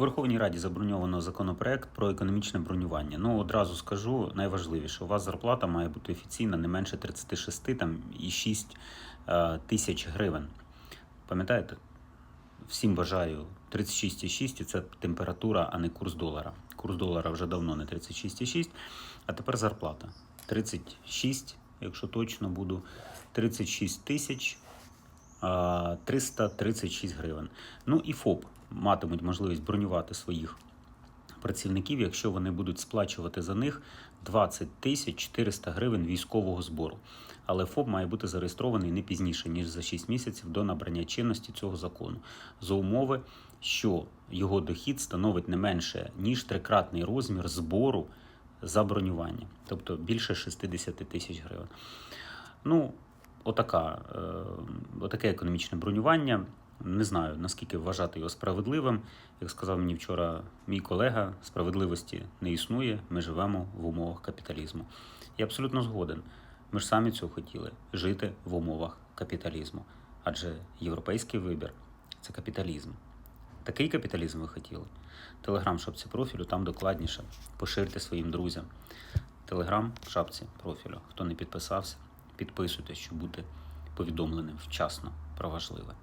У Верховній Раді заброньовано законопроект про економічне бронювання. Ну одразу скажу найважливіше: у вас зарплата має бути офіційна не менше 36 там, і 6 е, тисяч гривень. Пам'ятаєте? Всім бажаю 36,6 це температура, а не курс долара. Курс долара вже давно не 36,6, а тепер зарплата. 36, якщо точно буду, 36 тисяч 336 гривень. Ну і ФОП матимуть можливість бронювати своїх працівників, якщо вони будуть сплачувати за них 20 тисяч 400 гривень військового збору. Але ФОП має бути зареєстрований не пізніше, ніж за 6 місяців до набрання чинності цього закону, за умови, що його дохід становить не менше, ніж трикратний розмір збору за бронювання, тобто більше 60 тисяч гривень. Ну, отака, е, отаке економічне бронювання. Не знаю, наскільки вважати його справедливим. Як сказав мені вчора мій колега, справедливості не існує, ми живемо в умовах капіталізму. Я абсолютно згоден. Ми ж самі цього хотіли жити в умовах капіталізму. Адже європейський вибір це капіталізм. Такий капіталізм ви хотіли. Телеграм шапці профілю, там докладніше. Поширте своїм друзям. Телеграм в шапці профілю. Хто не підписався, підписуйтесь, щоб бути повідомленим вчасно про важливе.